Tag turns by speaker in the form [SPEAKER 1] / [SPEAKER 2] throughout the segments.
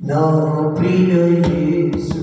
[SPEAKER 1] నా ప్రియ యేసు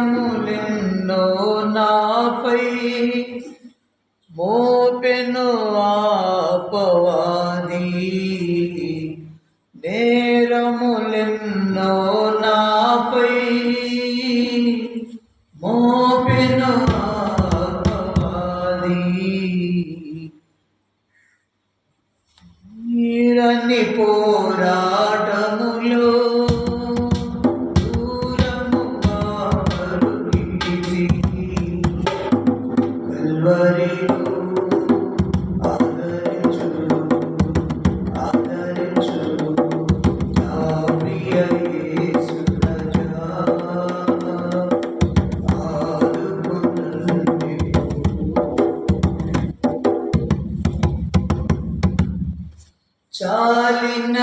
[SPEAKER 1] భారములెన్నో నాపై మోపెను ఆపవాది నేరములెన్నో నాపై మోపెను ఆపవాది నీరని పోరా చాలిన